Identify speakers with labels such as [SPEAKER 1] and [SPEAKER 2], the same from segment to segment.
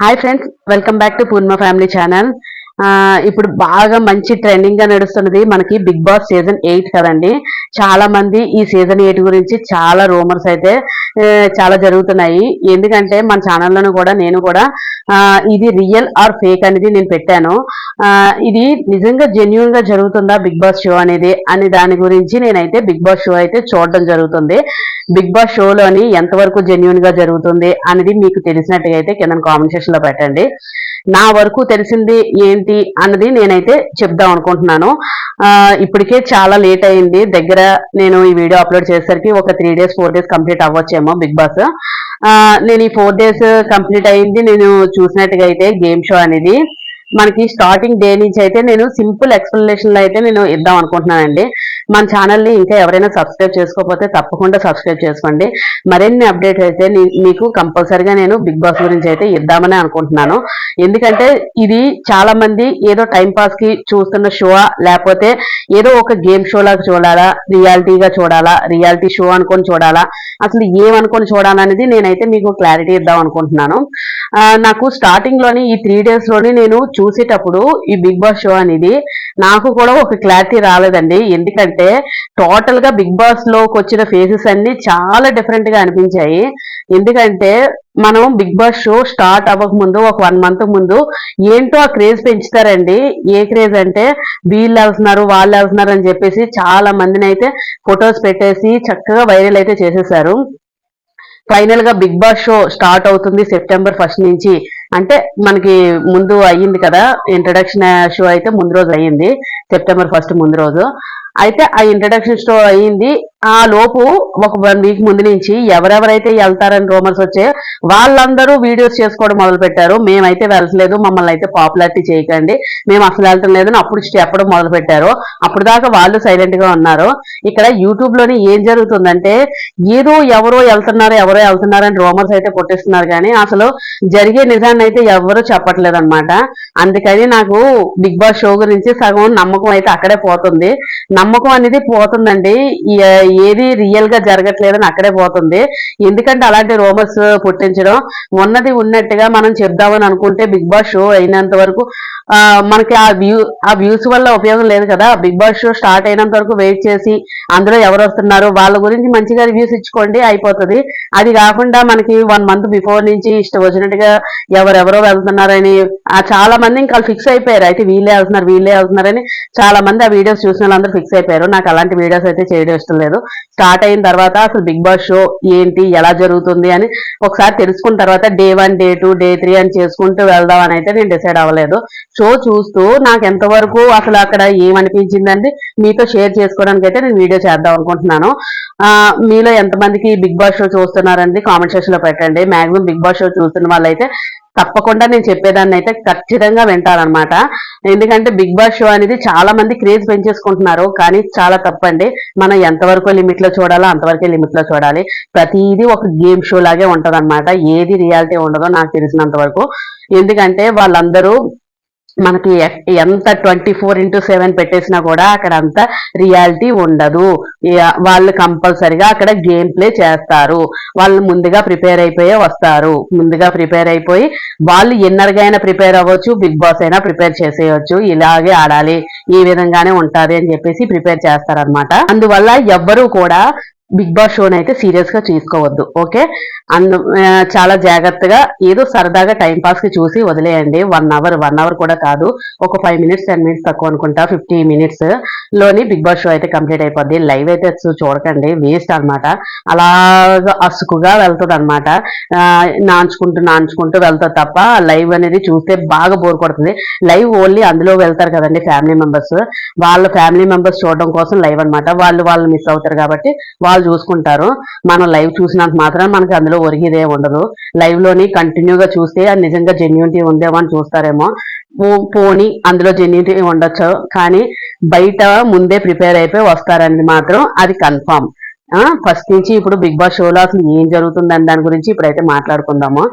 [SPEAKER 1] Hi friends, welcome back to Poorma Family Channel. ఇప్పుడు బాగా మంచి ట్రెండింగ్ గా నడుస్తున్నది మనకి బిగ్ బాస్ సీజన్ ఎయిట్ కదండి చాలా మంది ఈ సీజన్ ఎయిట్ గురించి చాలా రూమర్స్ అయితే చాలా జరుగుతున్నాయి ఎందుకంటే మన ఛానల్లోనూ కూడా నేను కూడా ఇది రియల్ ఆర్ ఫేక్ అనేది నేను పెట్టాను ఇది నిజంగా జెన్యున్ గా జరుగుతుందా బిగ్ బాస్ షో అనేది అని దాని గురించి నేనైతే బిగ్ బాస్ షో అయితే చూడడం జరుగుతుంది బిగ్ బాస్ షోలోని ఎంతవరకు జెన్యున్ గా జరుగుతుంది అనేది మీకు తెలిసినట్టుగా అయితే కింద కామెంట్ సెక్షన్ లో పెట్టండి నా వరకు తెలిసింది ఏంటి ఏంటి అన్నది నేనైతే చెప్దాం అనుకుంటున్నాను ఇప్పటికే చాలా లేట్ అయింది దగ్గర నేను ఈ వీడియో అప్లోడ్ చేసేసరికి ఒక three days four days complete అవ్వచ్చేమో big boss నేను ఈ ఫోర్ డేస్ కంప్లీట్ అయింది నేను చూసినట్టుగా అయితే గేమ్ షో అనేది మనకి స్టార్టింగ్ డే నుంచి అయితే నేను సింపుల్ ఎక్స్ప్లెనేషన్ అయితే నేను ఇద్దాం అనుకుంటున్నానండి మన ఛానల్ని ఇంకా ఎవరైనా సబ్స్క్రైబ్ చేసుకోకపోతే తప్పకుండా సబ్స్క్రైబ్ చేసుకోండి మరిన్ని అప్డేట్ అయితే మీకు కంపల్సరిగా నేను బిగ్ బాస్ గురించి అయితే ఇద్దామని అనుకుంటున్నాను ఎందుకంటే ఇది చాలా మంది ఏదో టైంపాస్కి చూస్తున్న షో లేకపోతే ఏదో ఒక గేమ్ షో లాగా చూడాలా రియాలిటీగా చూడాలా రియాలిటీ షో అనుకొని చూడాలా అసలు ఏమనుకొని చూడాలనేది నేనైతే మీకు క్లారిటీ ఇద్దాం అనుకుంటున్నాను నాకు స్టార్టింగ్లోని ఈ త్రీ డేస్లోని నేను చూసేటప్పుడు ఈ బిగ్ బాస్ షో అనేది నాకు కూడా ఒక క్లారిటీ రాలేదండి ఎందుకంటే టోటల్ గా బిగ్ బాస్ లోకి వచ్చిన ఫేసెస్ అన్ని చాలా డిఫరెంట్ గా అనిపించాయి ఎందుకంటే మనం బిగ్ బాస్ షో స్టార్ట్ అవ్వక ముందు ఒక వన్ మంత్ ముందు ఏంటో ఆ క్రేజ్ పెంచుతారండి ఏ క్రేజ్ అంటే వీళ్ళు వెళ్తున్నారు వాళ్ళు వెళ్తున్నారు అని చెప్పేసి చాలా మందిని అయితే ఫొటోస్ పెట్టేసి చక్కగా వైరల్ అయితే చేసేసారు ఫైనల్ గా బిగ్ బాస్ షో స్టార్ట్ అవుతుంది సెప్టెంబర్ ఫస్ట్ నుంచి అంటే మనకి ముందు అయ్యింది కదా ఇంట్రడక్షన్ షో అయితే ముందు రోజు అయ్యింది సెప్టెంబర్ ఫస్ట్ ముందు రోజు అయితే ఆ ఇంట్రడక్షన్ షో అయ్యింది ఆ లోపు ఒక వన్ వీక్ ముందు నుంచి ఎవరెవరైతే వెళ్తారని రూమర్స్ వచ్చే వాళ్ళందరూ వీడియోస్ చేసుకోవడం మొదలు పెట్టారు మేమైతే వెళ్ళలేదు మమ్మల్ని అయితే పాపులారిటీ చేయకండి మేము అసలు వెళ్ళటం లేదని అప్పుడు చెప్పడం మొదలు పెట్టారు అప్పుడు దాకా వాళ్ళు సైలెంట్ గా ఉన్నారు ఇక్కడ యూట్యూబ్ లోని ఏం జరుగుతుందంటే ఏదో ఎవరో వెళ్తున్నారు ఎవరో వెళ్తున్నారని రూమర్స్ అయితే కొట్టిస్తున్నారు కానీ అసలు జరిగే నిజాన్ని అయితే ఎవరు చెప్పట్లేదు అనమాట అందుకని నాకు బిగ్ బాస్ షో గురించి సగం నమ్మకం అయితే అక్కడే పోతుంది నమ్మకం అనేది పోతుందండి ఏది రియల్ గా జరగట్లేదని అక్కడే పోతుంది ఎందుకంటే అలాంటి రోమర్స్ పుట్టించడం ఉన్నది ఉన్నట్టుగా మనం చెప్దామని అనుకుంటే బిగ్ బాస్ షో అయినంత వరకు మనకి ఆ వ్యూ ఆ వ్యూస్ వల్ల ఉపయోగం లేదు కదా బిగ్ బాస్ షో స్టార్ట్ అయినంత వరకు వెయిట్ చేసి అందులో ఎవరు వస్తున్నారు వాళ్ళ గురించి మంచిగా రివ్యూస్ ఇచ్చుకోండి అయిపోతుంది అది కాకుండా మనకి వన్ మంత్ బిఫోర్ నుంచి ఇష్టం వచ్చినట్టుగా ఎవరెవరో వెళ్తున్నారని ఆ చాలా మంది ఇంకా ఫిక్స్ అయిపోయారు అయితే వీళ్ళే వెళ్తున్నారు వీళ్ళే వెళ్తున్నారని చాలా మంది ఆ వీడియోస్ చూసిన వాళ్ళందరూ ఫిక్స్ అయిపోయారు నాకు అలాంటి వీడియోస్ అయితే చేయడం ఇష్టం లేదు స్టార్ట్ అయిన తర్వాత అసలు బిగ్ బాస్ షో ఏంటి ఎలా జరుగుతుంది అని ఒకసారి తెలుసుకున్న తర్వాత day one day two day three అని చేసుకుంటూ వెళ్దాం అని అయితే నేను డిసైడ్ అవ్వలేదు షో చూస్తూ నాకు ఎంతవరకు అసలు అక్కడ ఏమనిపించిందండి మీతో షేర్ చేసుకోవడానికి అయితే నేను వీడియో చేద్దాం అనుకుంటున్నాను మీలో ఎంతమందికి బిగ్ బాస్ షో చూస్తున్నారండి కామెంట్ సెక్షన్ లో పెట్టండి మాక్సిమం బిగ్ బాస్ షో చూస్తున్న వాళ్ళైతే తప్పకుండా నేను చెప్పేదాన్ని అయితే ఖచ్చితంగా వింటారనమాట ఎందుకంటే బిగ్ బాస్ షో అనేది చాలా మంది క్రేజ్ పెంచేసుకుంటున్నారు కానీ చాలా తప్పండి మనం ఎంతవరకు లిమిట్ లో చూడాలో అంతవరకు లిమిట్ లో చూడాలి ప్రతిదీ ఒక గేమ్ షో లాగే ఉంటదన్నమాట ఏది రియాలిటీ ఉండదో నాకు తెలిసినంత వరకు ఎందుకంటే వాళ్ళందరూ మనకి ఎంత ట్వంటీ ఫోర్ ఇంటూ సెవెన్ పెట్టేసినా కూడా అక్కడ అంత రియాలిటీ ఉండదు వాళ్ళు కంపల్సరిగా అక్కడ గేమ్ ప్లే చేస్తారు వాళ్ళు ముందుగా ప్రిపేర్ అయిపోయే వస్తారు ముందుగా ప్రిపేర్ అయిపోయి వాళ్ళు ఇన్నర్గా అయినా ప్రిపేర్ అవ్వచ్చు బిగ్ బాస్ అయినా ప్రిపేర్ చేసేయచ్చు ఇలాగే ఆడాలి ఈ విధంగానే ఉంటుంది అని చెప్పేసి ప్రిపేర్ చేస్తారనమాట అందువల్ల ఎవ్వరూ కూడా బిగ్ బాస్ షోని అయితే సీరియస్ గా తీసుకోవద్దు ఓకే అందు చాలా జాగ్రత్తగా ఏదో సరదాగా టైంపాస్ కి చూసి వదిలేయండి వన్ అవర్ వన్ అవర్ కూడా కాదు ఒక ఫైవ్ మినిట్స్ టెన్ మినిట్స్ తక్కువ అనుకుంటా ఫిఫ్టీ మినిట్స్ లోని బిగ్ బాస్ షో అయితే కంప్లీట్ అయిపోద్ది లైవ్ అయితే చూడకండి వేస్ట్ అనమాట అలా అసుకుగా వెళ్తుంది అనమాట నాంచుకుంటూ నాంచుకుంటూ వెళ్తుంది తప్ప లైవ్ అనేది చూస్తే బాగా బోర్ కొడుతుంది లైవ్ ఓన్లీ అందులో వెళ్తారు కదండి ఫ్యామిలీ మెంబర్స్ వాళ్ళ ఫ్యామిలీ మెంబర్స్ చూడడం కోసం లైవ్ అనమాట వాళ్ళు వాళ్ళు మిస్ అవుతారు కాబట్టి వాళ్ళు వాళ్ళు చూసుకుంటారు మనం లైవ్ చూసినంత మాత్రం మనకి అందులో ఒరిగిదే ఉండదు లైవ్లోని కంటిన్యూగా చూస్తే అది నిజంగా జెన్యూనిటీ ఉందేమో అని చూస్తారేమో పోని అందులో జెన్యూనిటీ ఉండొచ్చు కానీ బయట ముందే ప్రిపేర్ అయిపోయి వస్తారని మాత్రం అది కన్ఫామ్ ఫస్ట్ నుంచి ఇప్పుడు బిగ్ బాస్ షోలో అసలు ఏం జరుగుతుందని దాని గురించి ఇప్పుడైతే మాట్లాడుకుందాము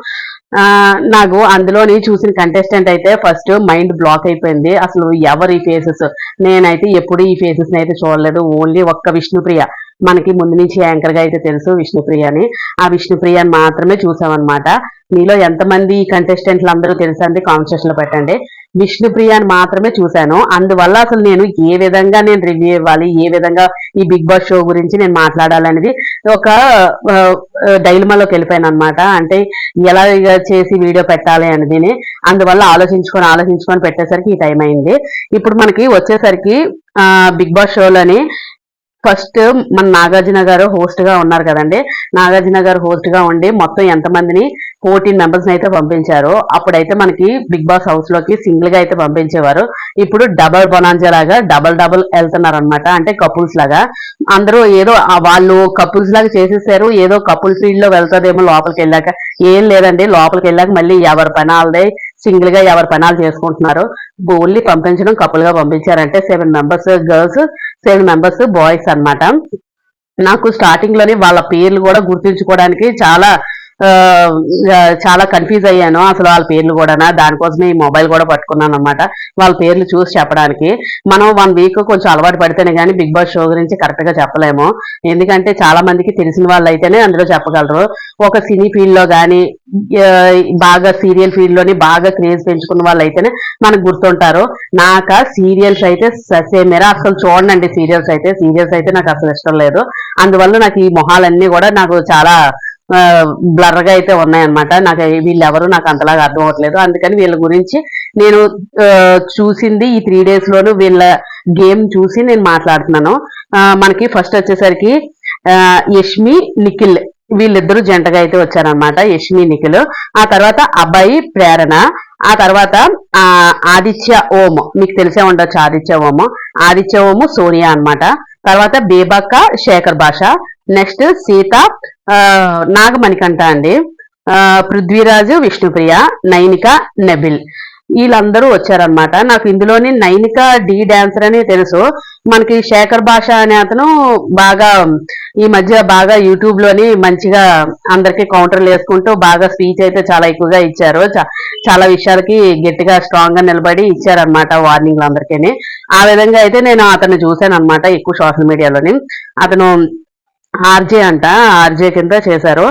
[SPEAKER 1] నాకు అందులోని చూసిన కంటెస్టెంట్ అయితే ఫస్ట్ మైండ్ బ్లాక్ అయిపోయింది అసలు ఎవరు ఈ ఫేసెస్ నేనైతే ఎప్పుడు ఈ ఫేసెస్ అయితే చూడలేదు ఓన్లీ ఒక్క విష్ణుప్రియ మనకి ముందు నుంచి యాంకర్ గా అయితే తెలుసు విష్ణుప్రియ అని ఆ విష్ణుప్రియని మాత్రమే చూసామన్నమాట మీలో ఎంతమంది కంటెస్టెంట్లు అందరూ తెలుసండి లో పెట్టండి విష్ణుప్రియని మాత్రమే చూశాను అందువల్ల అసలు నేను ఏ విధంగా నేను రివ్యూ ఇవ్వాలి ఏ విధంగా ఈ బిగ్ బాస్ షో గురించి నేను మాట్లాడాలనేది ఒక డైలమాలోకి వెళ్ళిపోయాను అనమాట అంటే ఎలా చేసి వీడియో పెట్టాలి అనేది అందువల్ల ఆలోచించుకొని ఆలోచించుకొని పెట్టేసరికి ఈ టైం అయింది ఇప్పుడు మనకి వచ్చేసరికి బిగ్ బాస్ షోలోని ఫస్ట్ మన నాగార్జున గారు హోస్ట్ గా ఉన్నారు కదండి నాగార్జున గారు హోస్ట్ గా ఉండి మొత్తం ఎంత మందిని ఫోర్టీన్ మెంబర్స్ అయితే పంపించారు అప్పుడైతే మనకి బిగ్ బాస్ హౌస్ లోకి సింగిల్ గా అయితే పంపించేవారు ఇప్పుడు డబల్ బొనాంజా లాగా డబల్ డబల్ వెళ్తున్నారు అనమాట అంటే కపుల్స్ లాగా అందరూ ఏదో వాళ్ళు కపుల్స్ లాగా చేసేసారు ఏదో కపుల్స్ లో వెళ్తారేమో లోపలికి వెళ్ళాక ఏం లేదండి లోపలికి వెళ్ళాక మళ్ళీ ఎవరి పని వాళ్ళదే సింగిల్ గా ఎవరు పనాలు చేసుకుంటున్నారు ఓన్లీ పంపించడం కపుల్ గా పంపించారంటే seven members girls seven members boys అనమాట నాకు స్టార్టింగ్ లోనే వాళ్ళ పేర్లు కూడా గుర్తించుకోవడానికి చాలా చాలా కన్ఫ్యూజ్ అయ్యాను అసలు వాళ్ళ పేర్లు కూడా దానికోసమే ఈ మొబైల్ కూడా పట్టుకున్నాను అనమాట వాళ్ళ పేర్లు చూసి చెప్పడానికి మనం వన్ వీక్ కొంచెం అలవాటు పడితేనే కానీ బిగ్ బాస్ షో గురించి కరెక్ట్గా చెప్పలేము ఎందుకంటే చాలా మందికి తెలిసిన వాళ్ళు అయితేనే అందులో చెప్పగలరు ఒక సినీ ఫీల్డ్లో కానీ బాగా సీరియల్ ఫీల్డ్లోని బాగా క్రేజ్ పెంచుకున్న వాళ్ళు అయితేనే మనకు గుర్తుంటారు నాకు సీరియల్స్ అయితే ససే మేర అసలు చూడండి సీరియల్స్ అయితే సీరియల్స్ అయితే నాకు అసలు ఇష్టం లేదు అందువల్ల నాకు ఈ మొహాలన్నీ కూడా నాకు చాలా బ్లర్గా అయితే ఉన్నాయన్నమాట నాకు ఎవరు నాకు అంతలాగా అర్థం అవ్వట్లేదు అందుకని వీళ్ళ గురించి నేను చూసింది ఈ త్రీ డేస్లోనూ వీళ్ళ గేమ్ చూసి నేను మాట్లాడుతున్నాను మనకి ఫస్ట్ వచ్చేసరికి యష్మి నిఖిల్ వీళ్ళిద్దరూ జంటగా అయితే వచ్చారనమాట యష్మి నిఖిల్ ఆ తర్వాత అబ్బాయి ప్రేరణ ఆ తర్వాత ఆదిత్య ఓం మీకు తెలిసే ఉండొచ్చు ఆదిత్య ఓము ఆదిత్య ఓము సోనియా అనమాట తర్వాత బేబక్క శేఖర్ భాష నెక్స్ట్ సీత నాగమణికంట అండి పృథ్వీరాజు విష్ణుప్రియ నైనిక నెబిల్ వీళ్ళందరూ వచ్చారనమాట నాకు ఇందులోని నైనిక డి డాన్సర్ అని తెలుసు మనకి శేఖర్ భాష అనే అతను బాగా ఈ మధ్య బాగా యూట్యూబ్ లోని మంచిగా అందరికి కౌంటర్లు వేసుకుంటూ బాగా స్పీచ్ అయితే చాలా ఎక్కువగా ఇచ్చారు చాలా విషయాలకి గట్టిగా స్ట్రాంగ్ గా నిలబడి ఇచ్చారనమాట వార్నింగ్లు అందరికీ ఆ విధంగా అయితే నేను అతను చూశాను అనమాట ఎక్కువ సోషల్ మీడియాలోని అతను ఆర్జే అంట ఆర్జే కింద చేశారు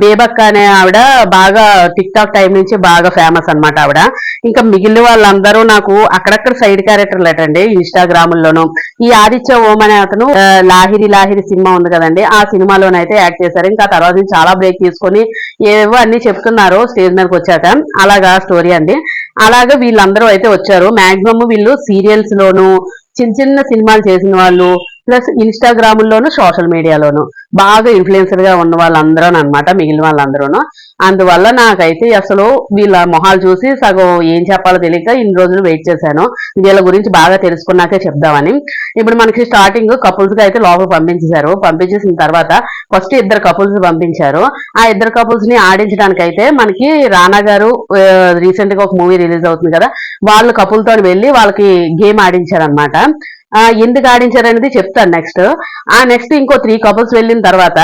[SPEAKER 1] బేబక్క అనే ఆవిడ బాగా టిక్ టాక్ టైం నుంచి బాగా ఫేమస్ అనమాట ఆవిడ ఇంకా మిగిలిన వాళ్ళందరూ నాకు అక్కడక్కడ సైడ్ క్యారెక్టర్లు అటండి ఇన్స్టాగ్రామ్ లోను ఈ ఆదిత్య ఓం అనే అతను లాహిరి లాహిరి సినిమా ఉంది కదండి ఆ సినిమాలోనైతే యాక్ట్ చేశారు ఇంకా తర్వాత చాలా బ్రేక్ తీసుకొని ఏవేవో అన్ని చెప్తున్నారు స్టేజ్ మీదకి వచ్చాక అలాగా స్టోరీ అండి అలాగే వీళ్ళందరూ అయితే వచ్చారు మాక్సిమం వీళ్ళు సీరియల్స్ లోను చిన్న చిన్న సినిమాలు చేసిన వాళ్ళు ప్లస్ ఇన్స్టాగ్రామ్లోను సోషల్ మీడియాలోను బాగా ఇన్ఫ్లుయెన్సర్గా ఉన్న వాళ్ళందరూ అనమాట మిగిలిన వాళ్ళందరూనూ అందువల్ల నాకైతే అసలు వీళ్ళ మొహాలు చూసి సగం ఏం చెప్పాలో తెలియక ఇన్ని రోజులు వెయిట్ చేశాను వీళ్ళ గురించి బాగా తెలుసుకున్నాకే చెప్దామని ఇప్పుడు మనకి స్టార్టింగ్ కపుల్స్గా అయితే లోపల పంపించేశారు పంపించేసిన తర్వాత ఫస్ట్ ఇద్దరు కపుల్స్ పంపించారు ఆ ఇద్దరు కపుల్స్ని ఆడించడానికి అయితే మనకి రానా గారు రీసెంట్గా ఒక మూవీ రిలీజ్ అవుతుంది కదా వాళ్ళు కపుల్తో వెళ్ళి వాళ్ళకి గేమ్ ఆడించారనమాట ఎందుకు ఆడించారనేది చెప్తాను నెక్స్ట్ ఆ నెక్స్ట్ ఇంకో త్రీ కపుల్స్ వెళ్ళిన తర్వాత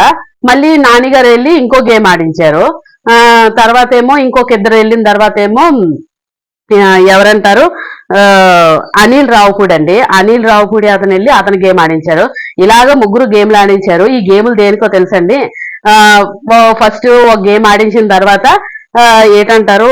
[SPEAKER 1] మళ్ళీ నానిగారు వెళ్ళి ఇంకో గేమ్ ఆడించారు తర్వాత ఏమో ఇంకొక ఇద్దరు వెళ్ళిన తర్వాత ఏమో ఎవరంటారు అనిల్ రావు కూడా అండి అనిల్ రావు కూడా అతను వెళ్ళి అతను గేమ్ ఆడించారు ఇలాగ ముగ్గురు గేమ్లు ఆడించారు ఈ గేములు దేనికో తెలుసండి ఫస్ట్ ఒక గేమ్ ఆడించిన తర్వాత ఏంటంటారు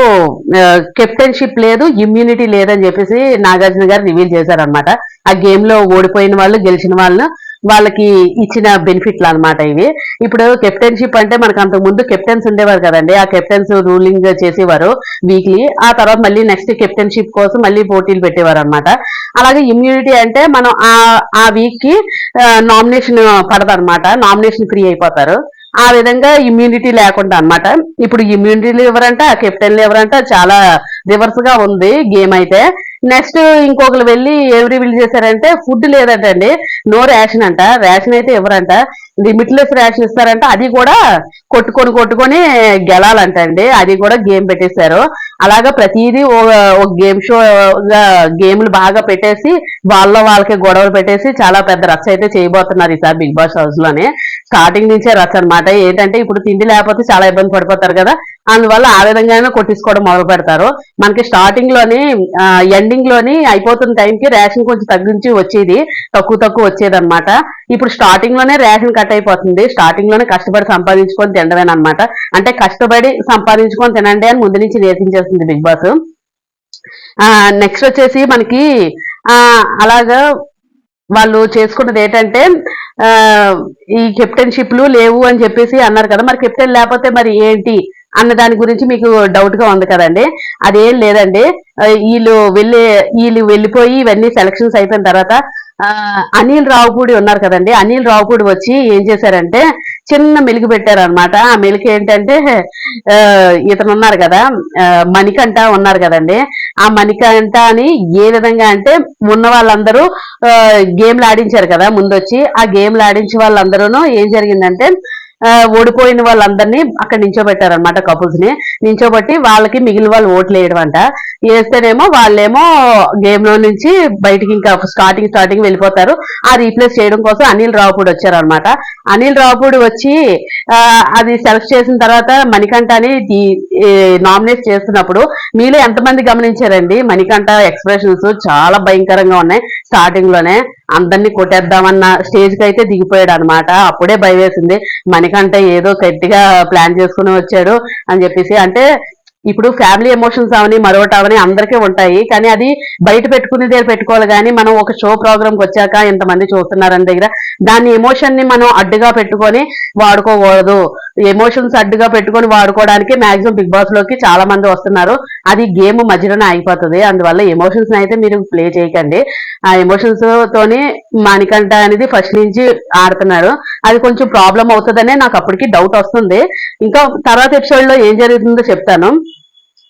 [SPEAKER 1] కెప్టెన్షిప్ లేదు ఇమ్యూనిటీ లేదని చెప్పేసి నాగార్జున గారు రివీల్ చేశారనమాట ఆ గేమ్ లో ఓడిపోయిన వాళ్ళు గెలిచిన వాళ్ళు వాళ్ళకి ఇచ్చిన బెనిఫిట్లు అనమాట ఇవి ఇప్పుడు కెప్టెన్షిప్ అంటే మనకు అంతకు ముందు కెప్టెన్స్ ఉండేవారు కదండి ఆ కెప్టెన్స్ రూలింగ్ చేసేవారు వీక్లీ ఆ తర్వాత మళ్ళీ నెక్స్ట్ కెప్టెన్షిప్ కోసం మళ్ళీ పోటీలు పెట్టేవారు అనమాట అలాగే ఇమ్యూనిటీ అంటే మనం ఆ ఆ వీక్ కి నామినేషన్ పడదనమాట నామినేషన్ ఫ్రీ అయిపోతారు ఆ విధంగా ఇమ్యూనిటీ లేకుండా అనమాట ఇప్పుడు ఇమ్యూనిటీ లివర్ అంట కెప్టెన్ లివర్ అంట చాలా రివర్స్ గా ఉంది గేమ్ అయితే నెక్స్ట్ ఇంకొకరు వెళ్ళి ఎవరి రివీల్ చేశారంటే ఫుడ్ లేదంటండి నో రేషన్ అంట రేషన్ అయితే ఎవరంట లిమిట్లెస్ రేషన్ ఇస్తారంట అది కూడా కొట్టుకొని కొట్టుకొని గెలాలంటండి అది కూడా గేమ్ పెట్టేశారు అలాగా ప్రతిదీ ఒక గేమ్ షో గేమ్లు బాగా పెట్టేసి వాళ్ళ వాళ్ళకి గొడవలు పెట్టేసి చాలా పెద్ద రచ్చ అయితే చేయబోతున్నారు ఈసారి బిగ్ బాస్ హౌస్ లోనే స్టార్టింగ్ నుంచే రచ్చ అనమాట ఏంటంటే ఇప్పుడు తిండి లేకపోతే చాలా ఇబ్బంది పడిపోతారు కదా అందువల్ల ఆ విధంగానే కొట్టించుకోవడం మొదలు పెడతారు మనకి స్టార్టింగ్ లోని ఎండింగ్ లోని అయిపోతున్న టైంకి రేషన్ కొంచెం తగ్గించి వచ్చేది తక్కువ తక్కువ వచ్చేది అనమాట ఇప్పుడు స్టార్టింగ్ లోనే రేషన్ కట్ అయిపోతుంది స్టార్టింగ్ లోనే కష్టపడి సంపాదించుకొని అనమాట అంటే కష్టపడి సంపాదించుకొని తినండి అని ముందు నుంచి నేర్పించేస్తుంది బిగ్ బాస్ నెక్స్ట్ వచ్చేసి మనకి అలాగా వాళ్ళు చేసుకున్నది ఏంటంటే ఈ కెప్టెన్షిప్లు లేవు అని చెప్పేసి అన్నారు కదా మరి కెప్టెన్ లేకపోతే మరి ఏంటి అన్న దాని గురించి మీకు డౌట్ గా ఉంది కదండి అదేం లేదండి వీళ్ళు వెళ్ళే వీళ్ళు వెళ్ళిపోయి ఇవన్నీ సెలక్షన్స్ అయిపోయిన తర్వాత అనిల్ రావుపూడి ఉన్నారు కదండి అనిల్ రావుపూడి వచ్చి ఏం చేశారంటే చిన్న మెలుగు పెట్టారనమాట ఆ మెలుగు ఏంటంటే ఇతను ఉన్నారు కదా మణికంట ఉన్నారు కదండి ఆ మణికంట అని ఏ విధంగా అంటే ఉన్న వాళ్ళందరూ గేమ్లు ఆడించారు కదా ముందొచ్చి ఆ గేమ్లు ఆడించే వాళ్ళందరూ ఏం జరిగిందంటే ఓడిపోయిన వాళ్ళందరినీ అక్కడ నించోబెట్టారనమాట కపుల్స్ ని నించోబెట్టి వాళ్ళకి మిగిలిన వాళ్ళు ఓట్లు వేయడం అంట వేస్తేనేమో వాళ్ళేమో గేమ్ లో నుంచి బయటికి ఇంకా స్టార్టింగ్ స్టార్టింగ్ వెళ్ళిపోతారు ఆ రీప్లేస్ చేయడం కోసం అనిల్ రావుపూడి వచ్చారనమాట అనిల్ రావుపూడి వచ్చి అది సెలెక్ట్ చేసిన తర్వాత మణికంఠ అని నామినేట్ చేస్తున్నప్పుడు మీలో ఎంతమంది గమనించారండి మణికంఠ ఎక్స్ప్రెషన్స్ చాలా భయంకరంగా ఉన్నాయి స్టార్టింగ్ లోనే అందరినీ కొట్టేద్దామన్న స్టేజ్ కి అయితే దిగిపోయాడు అనమాట అప్పుడే భయం వేసింది కంటే ఏదో గట్టిగా ప్లాన్ చేసుకుని వచ్చాడు అని చెప్పేసి అంటే ఇప్పుడు ఫ్యామిలీ ఎమోషన్స్ అవని మరొకటి అవని అందరికీ ఉంటాయి కానీ అది బయట పెట్టుకునే దగ్గర పెట్టుకోవాలి కానీ మనం ఒక షో ప్రోగ్రామ్కి వచ్చాక ఎంతమంది చూస్తున్నారని దగ్గర దాని ఎమోషన్ని మనం అడ్డుగా పెట్టుకొని వాడుకోకూడదు ఎమోషన్స్ అడ్డుగా పెట్టుకొని వాడుకోవడానికి మాక్సిమం బిగ్ బాస్ లోకి చాలా మంది వస్తున్నారు అది గేమ్ మధ్యలోనే ఆగిపోతుంది అందువల్ల ఎమోషన్స్ అయితే మీరు ప్లే చేయకండి ఆ ఎమోషన్స్ తోని మానికంట అనేది ఫస్ట్ నుంచి ఆడుతున్నారు అది కొంచెం ప్రాబ్లం అవుతుందనే నాకు అప్పటికి డౌట్ వస్తుంది ఇంకా తర్వాత ఎపిసోడ్ లో ఏం జరుగుతుందో చెప్తాను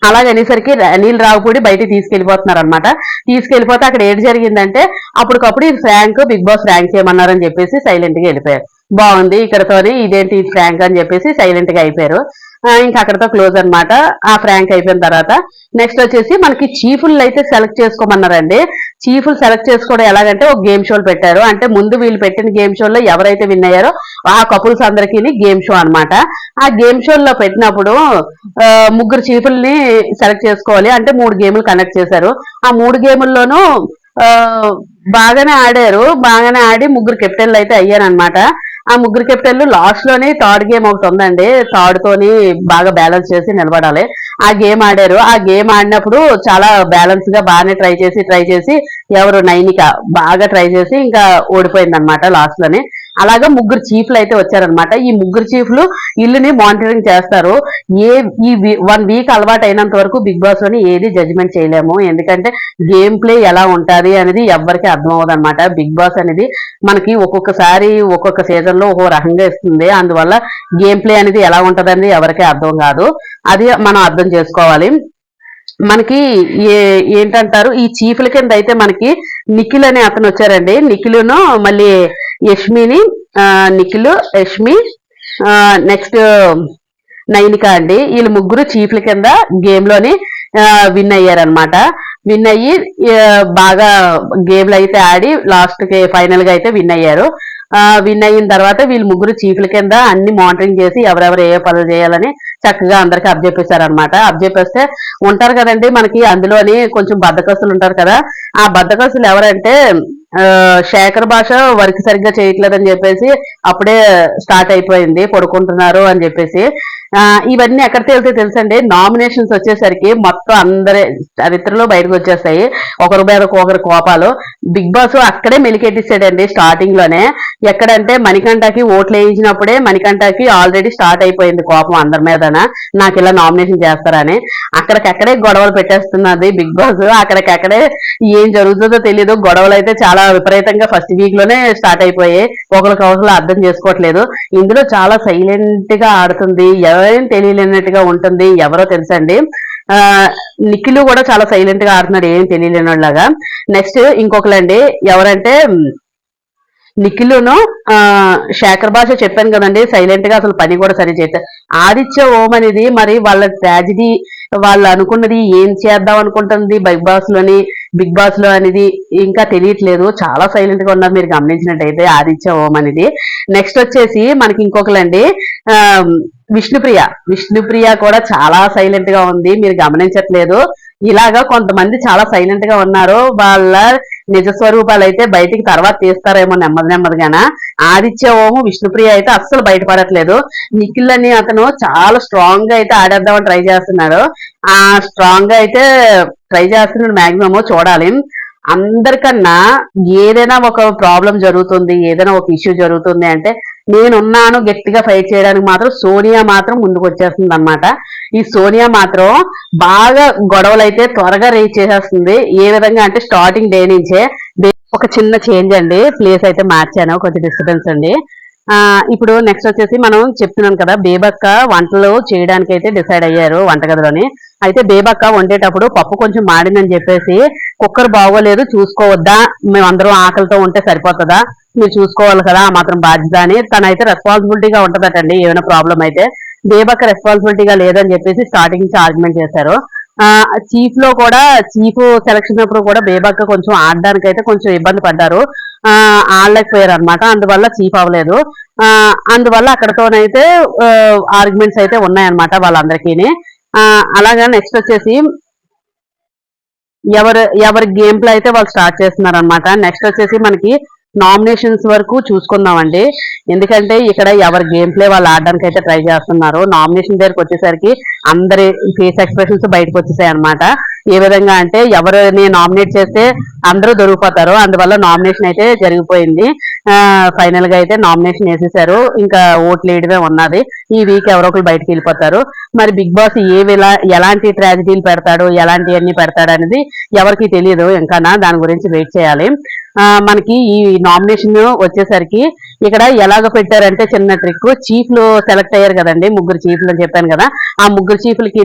[SPEAKER 1] అలాగే అనేసరికి అనిల్ రావుపూడి బయట తీసుకెళ్లిపోతున్నారు అనమాట తీసుకెళ్లిపోతే అక్కడ ఏది జరిగిందంటే అప్పటికప్పుడు ఫ్రాంక్ బిగ్ బాస్ ర్యాంక్ చేయమన్నారని చెప్పేసి సైలెంట్ గా వెళ్ళిపోయారు బాగుంది ఇక్కడతో ఇదేంటి ఫ్రాంక్ అని చెప్పేసి సైలెంట్ గా అయిపోయారు ఇంకా అక్కడతో క్లోజ్ అనమాట ఆ ఫ్రాంక్ అయిపోయిన తర్వాత నెక్స్ట్ వచ్చేసి మనకి చీఫ్లు అయితే సెలెక్ట్ చేసుకోమన్నారండి చీఫ్లు సెలెక్ట్ చేసుకోవడం ఎలాగంటే ఒక గేమ్ షోలు పెట్టారు అంటే ముందు వీళ్ళు పెట్టిన గేమ్ షోల్లో ఎవరైతే విన్ అయ్యారో ఆ కపుల్స్ అందరికీ గేమ్ షో అనమాట ఆ గేమ్ షోల్లో పెట్టినప్పుడు ముగ్గురు చీఫుల్ని సెలెక్ట్ చేసుకోవాలి అంటే మూడు గేములు కండక్ట్ చేశారు ఆ మూడు గేముల్లోనూ బాగానే ఆడారు బాగానే ఆడి ముగ్గురు కెప్టెన్లు అయితే అయ్యారనమాట ఆ ముగ్గురు కెప్టెన్లు లాస్ట్ లోనే థర్డ్ గేమ్ ఒకటి ఉందండి థర్డ్ తోని బాగా బ్యాలెన్స్ చేసి నిలబడాలి ఆ గేమ్ ఆడారు ఆ గేమ్ ఆడినప్పుడు చాలా బ్యాలెన్స్ గా బాగానే ట్రై చేసి ట్రై చేసి ఎవరు నైనిక బాగా ట్రై చేసి ఇంకా ఓడిపోయింది అనమాట లాస్ట్ లోనే అలాగా ముగ్గురు చీఫ్లు అయితే వచ్చారనమాట ఈ ముగ్గురు చీఫ్లు ఇల్లుని మానిటరింగ్ చేస్తారు ఏ ఈ వన్ వీక్ అలవాటు అయినంత వరకు బిగ్ బాస్ లోని ఏది జడ్జ్మెంట్ చేయలేము ఎందుకంటే గేమ్ ప్లే ఎలా ఉంటుంది అనేది ఎవరికి అర్థం అనమాట బిగ్ బాస్ అనేది మనకి ఒక్కొక్కసారి ఒక్కొక్క సీజన్ లో ఒక్కో రకంగా ఇస్తుంది అందువల్ల గేమ్ ప్లే అనేది ఎలా ఉంటుంది అనేది ఎవరికీ అర్థం కాదు అది మనం అర్థం చేసుకోవాలి మనకి ఏ ఏంటంటారు ఈ చీఫ్ల కింద అయితే మనకి నిఖిల్ అనే అతను వచ్చారండి నిఖిలును మళ్ళీ యష్మిని నిఖిల్ యష్మి నెక్స్ట్ నైనిక అండి వీళ్ళు ముగ్గురు చీఫ్ల కింద గేమ్లోని విన్ అయ్యారనమాట విన్ అయ్యి బాగా గేమ్లు అయితే ఆడి లాస్ట్కి ఫైనల్గా అయితే విన్ అయ్యారు విన్ అయిన తర్వాత వీళ్ళు ముగ్గురు చీఫ్ల కింద అన్ని మానిటరింగ్ చేసి ఎవరెవరు ఏ పనులు చేయాలని చక్కగా అందరికి అబ్జెప్పేశారనమాట అబ్జెప్పేస్తే ఉంటారు కదండి మనకి అందులోని కొంచెం బద్దకస్తులు ఉంటారు కదా ఆ బద్దకస్తులు ఎవరంటే శేఖర్ భాష వర్క్ సరిగ్గా చేయట్లేదని చెప్పేసి అప్పుడే స్టార్ట్ అయిపోయింది పడుకుంటున్నారు అని చెప్పేసి ఇవన్నీ ఎక్కడ తెలితే తెలుసండి నామినేషన్స్ వచ్చేసరికి మొత్తం అందరి చరిత్రలో బయటకు వచ్చేస్తాయి ఒకరి మీద ఒకరి కోపాలు బిగ్ బాస్ అక్కడే మెలికెట్టిస్తాడండి స్టార్టింగ్ లోనే ఎక్కడంటే మణికంఠకి ఓట్లు వేయించినప్పుడే మణికంఠకి ఆల్రెడీ స్టార్ట్ అయిపోయింది కోపం అందరి మీదన నాకు ఇలా నామినేషన్ చేస్తారని అక్కడికక్కడే గొడవలు పెట్టేస్తున్నది బిగ్ బాస్ అక్కడికక్కడే ఏం జరుగుతుందో తెలియదు గొడవలు అయితే చాలా చాలా విపరీతంగా ఫస్ట్ వీక్ లోనే స్టార్ట్ అయిపోయాయి ఒకరికి ఒకరు అర్థం చేసుకోవట్లేదు ఇందులో చాలా సైలెంట్ గా ఆడుతుంది ఎవరైనా తెలియలేనట్టుగా ఉంటుంది ఎవరో తెలుసండి నిఖిలు కూడా చాలా సైలెంట్ గా ఆడుతున్నాడు ఏం వాళ్ళగా నెక్స్ట్ ఇంకొకలండి ఎవరంటే నిఖిలును శేఖర్ భాష చెప్పాను కదండి సైలెంట్ గా అసలు పని కూడా సరి చేస్తారు ఆదిత్య ఓం అనేది మరి వాళ్ళ ట్రాజిడీ వాళ్ళు అనుకున్నది ఏం చేద్దాం అనుకుంటుంది బిగ్ బాస్ లోని బిగ్ బాస్ లో అనేది ఇంకా తెలియట్లేదు చాలా సైలెంట్ గా ఉన్నారు మీరు గమనించినట్టయితే ఆదిత్య ఓం అనేది నెక్స్ట్ వచ్చేసి మనకి ఇంకొకలండి విష్ణుప్రియ విష్ణుప్రియ కూడా చాలా సైలెంట్ గా ఉంది మీరు గమనించట్లేదు ఇలాగా కొంతమంది చాలా సైలెంట్ గా ఉన్నారు వాళ్ళ నిజ స్వరూపాలు అయితే బయటికి తర్వాత తీస్తారేమో నెమ్మది నెమ్మదిగాన ఆదిత్య ఓము విష్ణుప్రియ అయితే అస్సలు బయటపడట్లేదు నిఖిల్ అని అతను చాలా స్ట్రాంగ్ గా అయితే ఆడేద్దామని ట్రై చేస్తున్నాడు ఆ స్ట్రాంగ్ గా అయితే ట్రై చేస్తున్నాడు మ్యాక్సిమమ్ చూడాలి అందరికన్నా ఏదైనా ఒక ప్రాబ్లం జరుగుతుంది ఏదైనా ఒక ఇష్యూ జరుగుతుంది అంటే నేనున్నాను గట్టిగా ఫైట్ చేయడానికి మాత్రం సోనియా మాత్రం ముందుకు వచ్చేస్తుంది అనమాట ఈ సోనియా మాత్రం బాగా గొడవలు అయితే త్వరగా రీచ్ చేసేస్తుంది ఏ విధంగా అంటే స్టార్టింగ్ డే నుంచే ఒక చిన్న చేంజ్ అండి ప్లేస్ అయితే మార్చాను కొంచెం డిస్టర్బెన్స్ అండి ఇప్పుడు నెక్స్ట్ వచ్చేసి మనం చెప్తున్నాం కదా బేబక్క వంటలు చేయడానికి అయితే డిసైడ్ అయ్యారు వంటగదిలోని అయితే బేబక్క వండేటప్పుడు పప్పు కొంచెం మాడిందని చెప్పేసి కుక్కర్ బాగోలేదు చూసుకోవద్దా మేమందరం ఆకలితో ఉంటే సరిపోతుందా మీరు చూసుకోవాలి కదా మాత్రం బాధ్యత అని తనైతే రెస్పాన్సిబిలిటీగా ఉంటుందటండి ఏమైనా ప్రాబ్లం అయితే బేబక్క రెస్పాన్సిబిలిటీగా లేదని చెప్పేసి స్టార్టింగ్ నుంచి ఆర్గ్యుమెంట్ చేశారు చీఫ్ లో కూడా చీఫ్ సెలక్షన్ అప్పుడు కూడా బేబక్క కొంచెం ఆడడానికి అయితే కొంచెం ఇబ్బంది పడ్డారు ఆడలేకపోయారు అనమాట అందువల్ల చీఫ్ అవ్వలేదు అందువల్ల అక్కడతోనైతే ఆర్గ్యుమెంట్స్ అయితే ఉన్నాయన్నమాట వాళ్ళందరికీ అలాగా నెక్స్ట్ వచ్చేసి ఎవరు ఎవరి ప్లే అయితే వాళ్ళు స్టార్ట్ చేస్తున్నారు అనమాట నెక్స్ట్ వచ్చేసి మనకి నామినేషన్స్ వరకు చూసుకుందామండి ఎందుకంటే ఇక్కడ ఎవరి గేమ్ ప్లే వాళ్ళు ఆడడానికి అయితే ట్రై చేస్తున్నారు నామినేషన్ దగ్గరకు వచ్చేసరికి అందరి ఫేస్ ఎక్స్ప్రెషన్స్ బయటకు వచ్చేసాయి అనమాట ఏ విధంగా అంటే ఎవరిని నామినేట్ చేస్తే అందరూ దొరికిపోతారు అందువల్ల నామినేషన్ అయితే జరిగిపోయింది ఫైనల్ గా అయితే నామినేషన్ వేసేసారు ఇంకా ఓట్లు వేయడమే ఉన్నది ఈ వీక్ ఎవరో ఒకరు బయటకు వెళ్ళిపోతారు మరి బిగ్ బాస్ ఏ ఎలాంటి ట్రాజిడీలు పెడతాడు ఎలాంటి అన్ని పెడతాడు అనేది ఎవరికి తెలియదు ఇంకా దాని గురించి వెయిట్ చేయాలి మనకి ఈ నామినేషన్ వచ్చేసరికి ఇక్కడ ఎలాగ పెట్టారంటే చిన్న ట్రిక్ చీఫ్లు సెలెక్ట్ అయ్యారు కదండి ముగ్గురు చీఫ్లు అని చెప్పాను కదా ఆ ముగ్గురు చీఫ్లకి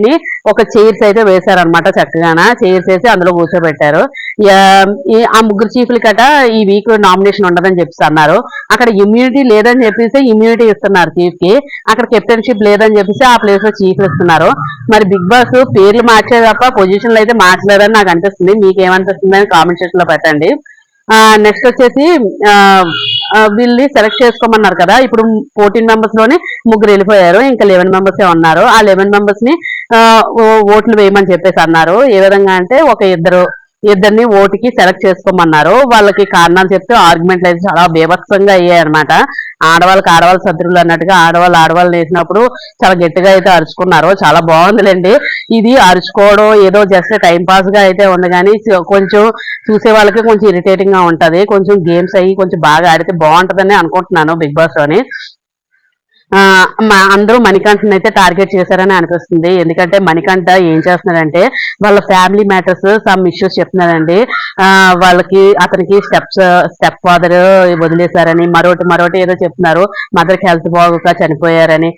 [SPEAKER 1] ఒక చైర్స్ అయితే వేశారనమాట చక్కగా గాన చేసేసి అందులో కూర్చోబెట్టారు ఆ ముగ్గురు చీఫ్లు కట ఈ వీక్ నామినేషన్ ఉండదని చెప్పేసి అన్నారు అక్కడ ఇమ్యూనిటీ లేదని చెప్పేసి ఇమ్యూనిటీ ఇస్తున్నారు చీఫ్ కి అక్కడ కెప్టెన్షిప్ లేదని చెప్పేసి ఆ ప్లేస్ లో చీఫ్ ఇస్తున్నారు మరి బిగ్ బాస్ పేర్లు మార్చే తప్ప పొజిషన్లు అయితే మార్చలేదని నాకు అనిపిస్తుంది మీకు ఏమనిపిస్తుంది అని కామెంట్ సెక్షన్ లో పెట్టండి నెక్స్ట్ వచ్చేసి వీళ్ళని సెలెక్ట్ చేసుకోమన్నారు కదా ఇప్పుడు ఫోర్టీన్ మెంబర్స్ లోనే ముగ్గురు వెళ్ళిపోయారు ఇంకా లెవెన్ మెంబర్స్ ఉన్నారు ఆ లెవెన్ మెంబర్స్ ని ఓట్లు వేయమని చెప్పేసి అన్నారు ఏ విధంగా అంటే ఒక ఇద్దరు ఇద్దరిని ఓటుకి సెలెక్ట్ చేసుకోమన్నారు వాళ్ళకి కారణాలు చెప్తే ఆర్గ్యుమెంట్లు అయితే చాలా బీభత్సంగా అయ్యాయన్నమాట ఆడవాళ్ళకి ఆడవాళ్ళ సద్రులు అన్నట్టుగా ఆడవాళ్ళు ఆడవాళ్ళు వేసినప్పుడు చాలా గట్టిగా అయితే అరుచుకున్నారు చాలా బాగుందిలేండి ఇది అరుచుకోవడం ఏదో జస్ట్ టైం పాస్ గా అయితే ఉంది కానీ కొంచెం చూసే వాళ్ళకి కొంచెం ఇరిటేటింగ్ గా ఉంటది కొంచెం గేమ్స్ అయ్యి కొంచెం బాగా ఆడితే బాగుంటదని అనుకుంటున్నాను బిగ్ బాస్ అని అందరూ మణికంఠని అయితే టార్గెట్ చేశారని అనిపిస్తుంది ఎందుకంటే మణికంఠ ఏం చేస్తున్నారంటే వాళ్ళ ఫ్యామిలీ మ్యాటర్స్ సమ్ ఇష్యూస్ చెప్తున్నారండి వాళ్ళకి అతనికి స్టెప్స్ స్టెప్ ఫాదర్ వదిలేశారని మరోటి మరోటి ఏదో చెప్తున్నారు మదర్కి హెల్త్ బాగోక చనిపోయారని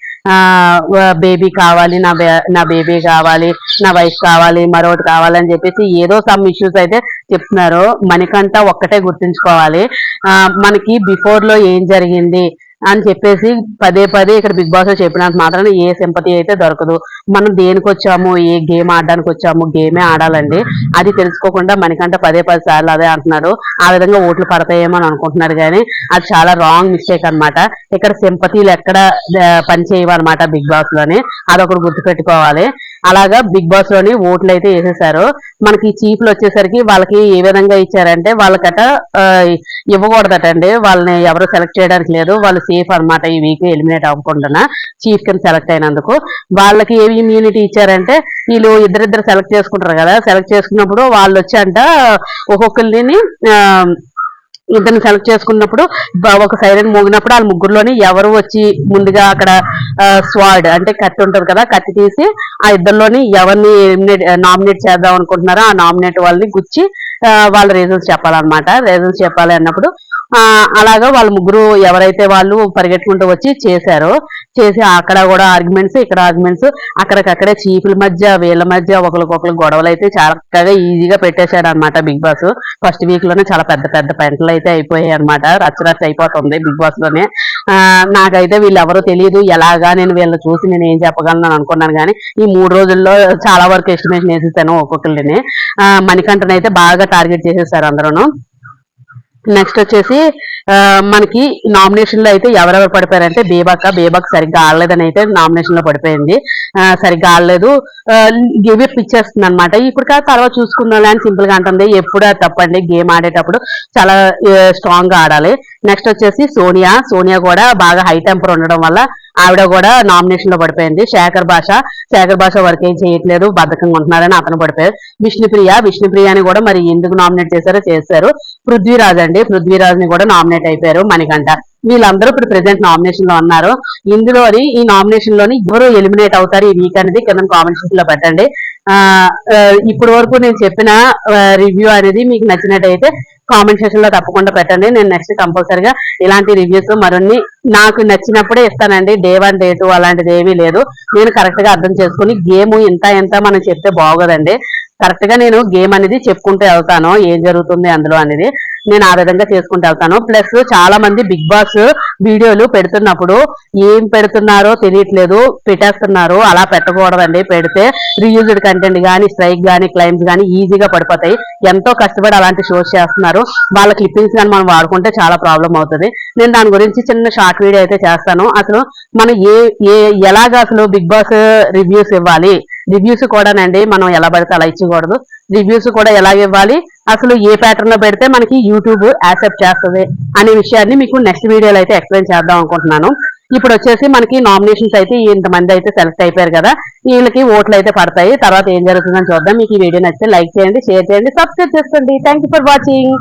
[SPEAKER 1] బేబీ కావాలి నా నా బేబీ కావాలి నా వైఫ్ కావాలి మరొకటి కావాలని చెప్పేసి ఏదో సమ్ ఇష్యూస్ అయితే చెప్తున్నారు మనకంతా ఒక్కటే గుర్తుంచుకోవాలి మనకి బిఫోర్లో ఏం జరిగింది అని చెప్పేసి పదే పదే ఇక్కడ బిగ్ బాస్ లో చెప్పినంత మాత్రాన ఏ సింపతి అయితే దొరకదు మనం దేనికి వచ్చాము ఏ గేమ్ ఆడడానికి వచ్చాము గేమే ఆడాలండి అది తెలుసుకోకుండా మనకంటే పదే పది సార్లు అదే అంటున్నారు ఆ విధంగా ఓట్లు పడతాయేమో అని కానీ అది చాలా రాంగ్ మిస్టేక్ అనమాట ఇక్కడ సింపతీలు ఎక్కడ పనిచేయవన్నమాట బిగ్ బాస్ లోని అదొకటి గుర్తుపెట్టుకోవాలి అలాగా బిగ్ బాస్ లోని ఓట్లు అయితే వేసేసారు మనకి చీఫ్లు వచ్చేసరికి వాళ్ళకి ఏ విధంగా ఇచ్చారంటే వాళ్ళకట ఇవ్వకూడదటండి వాళ్ళని ఎవరు సెలెక్ట్ చేయడానికి లేదు వాళ్ళు సేఫ్ అనమాట ఈ వీక్ ఎలిమినేట్ అవ్వకుండా చీఫ్ కింద సెలెక్ట్ అయినందుకు వాళ్ళకి ఏమి ఇమ్యూనిటీ ఇచ్చారంటే వీళ్ళు ఇద్దరిద్దరు సెలెక్ట్ చేసుకుంటారు కదా సెలెక్ట్ చేసుకున్నప్పుడు వాళ్ళు వచ్చి అంట ఒక్కొక్కరిని ఇద్దరిని సెలెక్ట్ చేసుకున్నప్పుడు ఒక సైరన్ మోగినప్పుడు వాళ్ళ ముగ్గురులోని ఎవరు వచ్చి ముందుగా అక్కడ స్వాడ్ అంటే కత్తి ఉంటుంది కదా కత్తి తీసి ఆ ఇద్దరులోని ఎవరిని నామినేట్ చేద్దాం అనుకుంటున్నారో ఆ నామినేట్ వాళ్ళని గుచ్చి వాళ్ళ రీజన్స్ చెప్పాలన్నమాట రీజన్స్ చెప్పాలి అన్నప్పుడు అలాగా వాళ్ళు ముగ్గురు ఎవరైతే వాళ్ళు పరిగెట్టుకుంటూ వచ్చి చేశారో చేసి అక్కడ కూడా ఆర్గ్యుమెంట్స్ ఇక్కడ ఆర్గ్యుమెంట్స్ అక్కడికక్కడే చీపుల మధ్య వీళ్ళ మధ్య ఒకరికొకరు గొడవలు అయితే చక్కగా ఈజీగా పెట్టేశాడు అనమాట బిగ్ బాస్ ఫస్ట్ వీక్ లోనే చాలా పెద్ద పెద్ద పెంటలు అయితే అయిపోయాయి అనమాట రచ్చరచ్చ అయిపోతుంది బిగ్ బాస్ లోనే నాకైతే వీళ్ళు ఎవరో తెలియదు ఎలాగా నేను వీళ్ళని చూసి నేను ఏం చెప్పగలను అనుకున్నాను కానీ ఈ మూడు రోజుల్లో చాలా వరకు ఎస్టిమేషన్ వేసేసాను ఒక్కొక్కరిని మణికంఠనైతే బాగా టార్గెట్ చేసేసారు అందరూ నెక్స్ట్ వచ్చేసి మనకి నామినేషన్ లో అయితే ఎవరెవరు పడిపోయారంటే బేబాక బేబాక్ సరిగ్గా ఆడలేదని అయితే నామినేషన్ లో పడిపోయింది సరిగ్గా ఆడలేదు గేమ్ పిచ్చేస్తుంది అనమాట ఇప్పుడు కాదు తర్వాత చూసుకుందాం అని సింపుల్ గా అంటుంది ఎప్పుడు తప్పండి గేమ్ ఆడేటప్పుడు చాలా స్ట్రాంగ్ గా ఆడాలి నెక్స్ట్ వచ్చేసి సోనియా సోనియా కూడా బాగా హై టెంపర్ ఉండడం వల్ల ఆవిడ కూడా నామినేషన్ లో పడిపోయింది శేఖర్ భాష శేఖర్ భాష వర్క్ ఏం చేయట్లేదు బద్ధకంగా ఉంటున్నారని అతను పడిపోయారు విష్ణుప్రియ విష్ణుప్రియని కూడా మరి ఎందుకు నామినేట్ చేశారో చేశారు పృథ్వీరాజ్ అండి పృథ్వీరాజ్ ని కూడా నామినేట్ అయిపోయారు మణికంట వీళ్ళందరూ ఇప్పుడు ప్రెసెంట్ నామినేషన్ లో ఉన్నారు ఇందులోని ఈ నామినేషన్ లోని ఎవరు ఎలిమినేట్ అవుతారు ఈ వీక్ అనేది కింద కామెంట్ సెక్షన్ లో పెట్టండి ఇప్పుడు వరకు నేను చెప్పిన రివ్యూ అనేది మీకు నచ్చినట్టయితే కామెంట్ సెక్షన్ లో తప్పకుండా పెట్టండి నేను నెక్స్ట్ కంపల్సరిగా ఇలాంటి రివ్యూస్ మరిన్ని నాకు నచ్చినప్పుడే ఇస్తానండి డే వన్ డే టూ అలాంటిది ఏమీ లేదు నేను కరెక్ట్ గా అర్థం చేసుకుని గేమ్ ఇంత ఎంత మనం చెప్తే బాగోదండి కరెక్ట్ గా నేను గేమ్ అనేది చెప్పుకుంటే వెళ్తాను ఏం జరుగుతుంది అందులో అనేది నేను ఆ విధంగా చేసుకుంటూ వెళ్తాను ప్లస్ చాలా మంది బిగ్ బాస్ వీడియోలు పెడుతున్నప్పుడు ఏం పెడుతున్నారో తెలియట్లేదు పెట్టేస్తున్నారు అలా పెట్టకూడదండి పెడితే రీయూజ్డ్ కంటెంట్ కానీ స్ట్రైక్ కానీ క్లైమ్స్ కానీ ఈజీగా పడిపోతాయి ఎంతో కష్టపడి అలాంటి షోస్ చేస్తున్నారు వాళ్ళ క్లిప్పింగ్స్ కానీ మనం వాడుకుంటే చాలా ప్రాబ్లం అవుతుంది నేను దాని గురించి చిన్న షార్ట్ వీడియో అయితే చేస్తాను అసలు మనం ఏ ఏ ఎలాగ అసలు బిగ్ బాస్ రివ్యూస్ ఇవ్వాలి రివ్యూస్ కూడానండి మనం ఎలా పడితే అలా ఇచ్చకూడదు రివ్యూస్ కూడా ఎలా ఇవ్వాలి అసలు ఏ ప్యాటర్న్ లో పెడితే మనకి యూట్యూబ్ యాక్సెప్ట్ చేస్తుంది అనే విషయాన్ని మీకు నెక్స్ట్ వీడియోలో అయితే ఎక్స్ప్లెయిన్ చేద్దాం అనుకుంటున్నాను ఇప్పుడు వచ్చేసి మనకి నామినేషన్స్ అయితే ఇంతమంది అయితే సెలెక్ట్ అయిపోయారు కదా వీళ్ళకి ఓట్లు అయితే పడతాయి తర్వాత ఏం జరుగుతుందని చూద్దాం మీకు ఈ వీడియో నచ్చితే లైక్ చేయండి షేర్ చేయండి సబ్స్క్రైబ్ చేసుకోండి థ్యాంక్ ఫర్ వాచింగ్